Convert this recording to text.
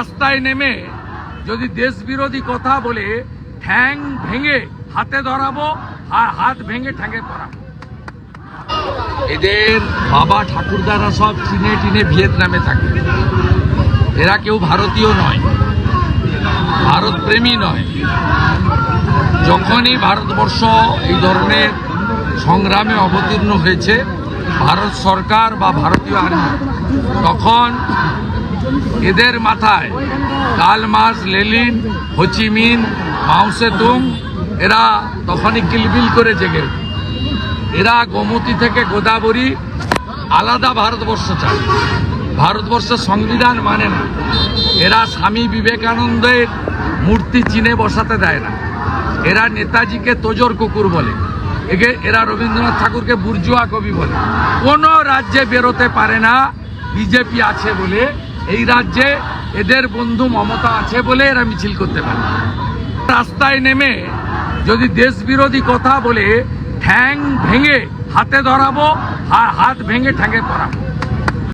রাস্তায় নেমে যদি দেশ বিরোধী কথা বলে ঠ্যাং ভেঙে হাতে ধরাবো, আর হাত ভেঙে ঠ্যাঙে পড়াবো এদের বাবা ঠাকুরদারা সব চীনে টিনে ভিয়েতনামে থাকে। এরা কেউ ভারতীয় নয় ভারত প্রেমী নয়। যখনই ভারতবর্ষ এই ধরনের সংগ্রামে অবতীর্ণ হয়েছে, ভারত সরকার বা ভারতীয় আর্মি তখন এদের মাথায় কাল মাস লেলিন, হোচিমিন মাউসেতুং এরা তখনই কিলবিল করে জেগে। এরা গোমতী থেকে গোদাবরী আলাদা ভারতবর্ষ চায়। ভারতবর্ষের সংবিধান মানে না। এরা স্বামী বিবেকানন্দের মূর্তি চিনে বসাতে দেয় না। এরা নেতাজিকে তোজর কুকুর বলে। একে এরা রবীন্দ্রনাথ ঠাকুরকে বুর্জুয়া কবি বলে। কোনো রাজ্যে বেরোতে পারে না, বিজেপি আছে বলে এই রাজ্যে এদের বন্ধু মমতা আছে বলে এরা মিছিল করতে পারে রাস্তায় নেমে যদি দেশ বিরোধী কথা বলে ঠ্যাং ভেঙে হাতে ধরাবো আর হাত ভেঙে ঠ্যাঙে পড়াবো